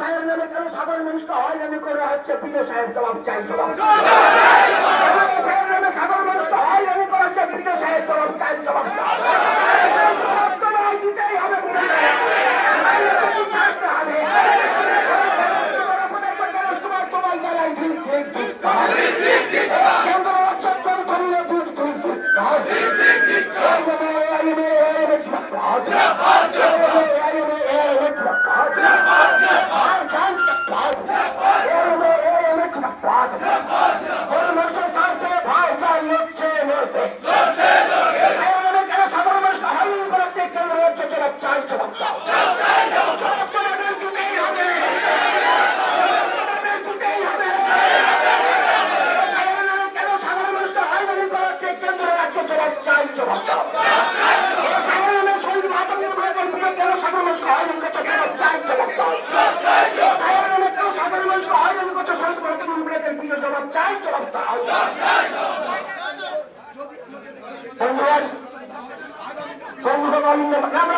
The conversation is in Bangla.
মায়ের নামে কেন সাধারণ মানুষকে হয়রানি করে হচ্ছে বিজয় সাহেব জবাব চাই জবাব সাধারণ মানুষকে হয়রানি করা হচ্ছে বিজয় সাহেব জবাব চাই জবাব দিতেই হবে তোমার তোমার জ্বালায় ঠিক ঠিক ঠিক জিন্দাবাদ আমরা